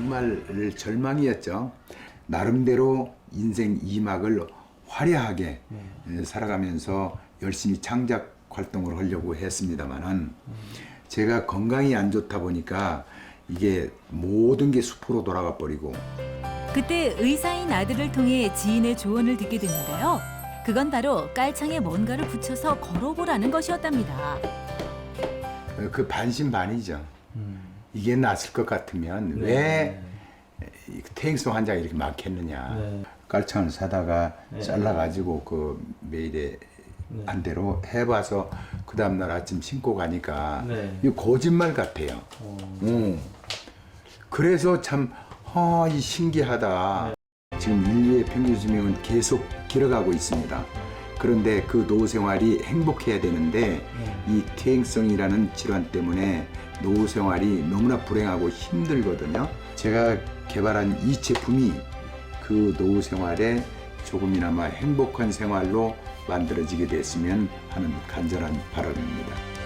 정말 절망이었죠. 나름대로 인생 2막을 화려하게 에, 살아가면서 열심히 창작 활동을 하려고 했습니다만은 제가 건강이 안 좋다 보니까 이게 모든 게 수포로 돌아가 버리고 그때 의사인 아들을 통해 지인의 조언을 듣게 됐는데요. 그건 바로 깔창에 뭔가를 붙여서 걸어보라는 것이었답니다. 어, 그 반신반의죠. 이게 낫을 것 같으면 왜이 퇴행성 환자가 이렇게 많겠느냐. 네. 깔창을 사다가 네. 잘라가지고 그 매일에 네. 한 대로 해봐서 그 다음날 아침 신고 가니까 네. 이거 거짓말 같아요. 어, 음. 그래서 참, 아, 이 신기하다. 지금 인류의 평균 수명은 계속 길어가고 있습니다. 그런데 그 노후 생활이 행복해야 되는데 이 퇴행성이라는 질환 때문에 노후 생활이 너무나 불행하고 힘들거든요. 제가 개발한 이 제품이 그 노후 생활에 조금이나마 행복한 생활로 만들어지게 됐으면 하는 간절한 바람입니다.